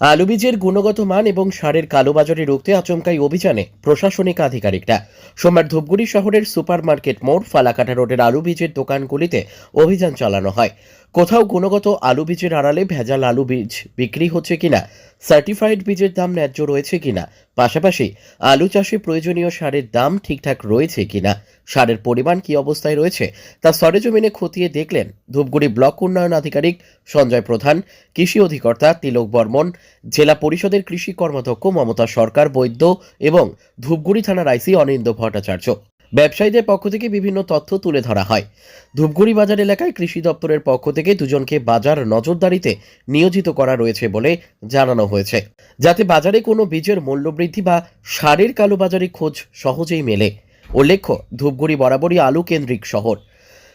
আলু বীজের গুণগত মান এবং সারের কালোবাজারি রুখতে আচমকাই অভিযানে প্রশাসনিক আধিকারিকরা। সোমবার ধূপগুড়ি শহরের সুপার মার্কেট মোড় ফালাকাটা রোডের আলু বীজের দোকানগুলিতে অভিযান চালানো হয়। কোথাও গুণগত আলু বীজের আড়ালে ভেজাল আলু বীজ বিক্রি হচ্ছে কিনা, সার্টিফাইড বীজের দাম ন্যায্য রয়েছে কিনা, পাশাপাশি আলু চাষে প্রয়োজনীয় সারের দাম ঠিকঠাক রয়েছে কিনা সারের পরিমাণ কি অবস্থায় রয়েছে তা সরেজমিনে খতিয়ে দেখলেন ধূপগুড়ি ব্লক উন্নয়ন আধিকারিক সঞ্জয় প্রধান, কৃষি অধিকর্তা তিলক বর্মন, জেলা পরিষদের কৃষি কর্মাধ্যক্ষ মমতা সরকার, বৈদ্য এবং ধূপগুড়ি থানার আইসি অনিন্দ ভট্টাচার্য। ব্যবসায়ীদের পক্ষ থেকে বিভিন্ন তথ্য তুলে ধরা হয়। ধূপগুড়ি বাজার এলাকায় কৃষি দপ্তরের পক্ষ থেকে দুজনকে বাজার নজরদারিতে নিয়োজিত করা রয়েছে বলে জানানো হয়েছে। যাতে বাজারে কোনো বীজের মূল্যবৃদ্ধি বা সারের কালোবাজারি খোঁজ সহজেই মেলে। উল্লেখ্য, ধূপগুড়ি বরাবরই আলু কেন্দ্রিক শহর।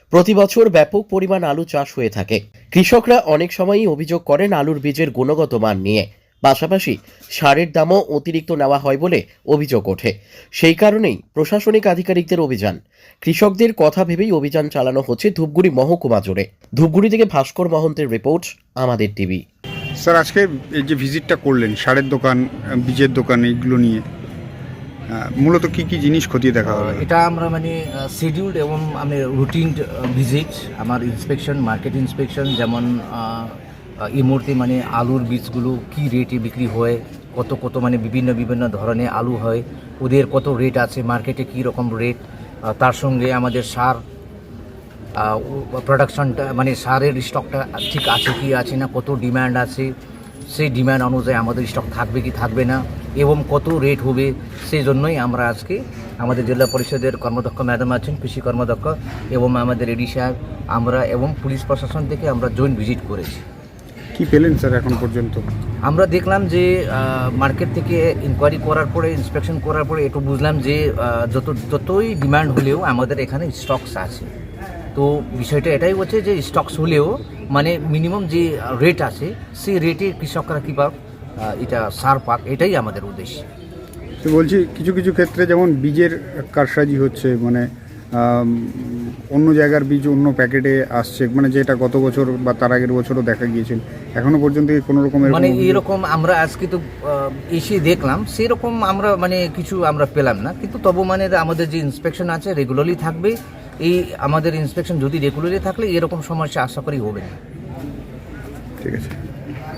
প্রতি বছর ব্যাপক পরিমাণ আলু চাষ হয়ে থাকে। কৃষকরা অনেক সময়ই অভিযোগ করেন আলুর বীজের গুণগত মান নিয়ে। পাশাপাশি সারের দামও অতিরিক্ত নেওয়া হয় বলে অভিযোগ ওঠে। সেই কারণেই প্রশাসনিক আধিকারিকদের অভিযান। কৃষকদের কথা ভেবেই অভিযান চালানো হচ্ছে ধূপগুড়ি মহকুমা জুড়ে। ধূপগুড়ি থেকে ভাস্কর মহন্তের রিপোর্ট, আমাদের টিভি। স্যার, আজকে এই যে ভিজিটটা করলেন, সারের দোকান, বীজের দোকান, এইগুলো নিয়ে। মূলত কি কি জিনিস খতিয়ে দেখা হবে? এটা আমরা মানে শিডিউলড এবং আমি রুটিন ভিজিট আমার ইন্সপেকশন মার্কেট ইন্সপেকশন যেমন এই মুহূর্তে মানে আলুর বীজগুলো কি রেটে বিক্রি হয় কত কত মানে বিভিন্ন বিভিন্ন ধরনের আলু হয় ওদের কত রেট আছে মার্কেটে কী রকম রেট তার সঙ্গে আমাদের সার প্রোডাকশনটা মানে সারের স্টকটা ঠিক আছে কি আছে না কত ডিম্যান্ড আছে সেই ডিমান্ড অনুযায়ী আমাদের স্টক থাকবে কি থাকবে না এবং কত রেট হবে সেই জন্যই আমরা আজকে আমাদের জেলা পরিষদের কর্মদক্ষ ম্যাডাম আছেন কৃষি কর্মদক্ষ এবং আমাদের এডি সাহেব আমরা এবং পুলিশ প্রশাসন থেকে আমরা জয়েন্ট ভিজিট করেছি। কি পেলেন স্যার এখন পর্যন্ত? আমরা দেখলাম যে মার্কেট থেকে ইনকোয়ারি করার পরে ইন্সপেকশন করার পরে একটু বুঝলাম যে যত যতই ডিমান্ড হলেও আমাদের এখানে স্টকস আছে। তো বিষয়টা এটাই হচ্ছে যে স্টকস হলেও মানে মিনিমাম যে রেট আছে সেই রেটে কৃষকরা কী পাক আহ, এটা সার পাক এটাই আমাদের উদ্দেশ্য। তো বলছি কিছু কিছু ক্ষেত্রে যেমন বীজের কারসাজি হচ্ছে মানে অন্য জায়গার বীজ অন্য প্যাকেটে আসছে মানে যেটা গত বছর বা তার আগের বছরও দেখা গিয়েছিল এখনও পর্যন্ত কোনো রকমের মানে এরকম আমরা আজকে তো এসে দেখলাম সেরকম আমরা মানে কিছু আমরা পেলাম না কিন্তু তবু মানে আমাদের যে ইন্সপেকশন আছে রেগুলারলি থাকবে। এই আমাদের ইন্সপেকশন যদি রেগুলারলি থাকলে এরকম সমস্যা আশা করি হবে না। ঠিক আছে।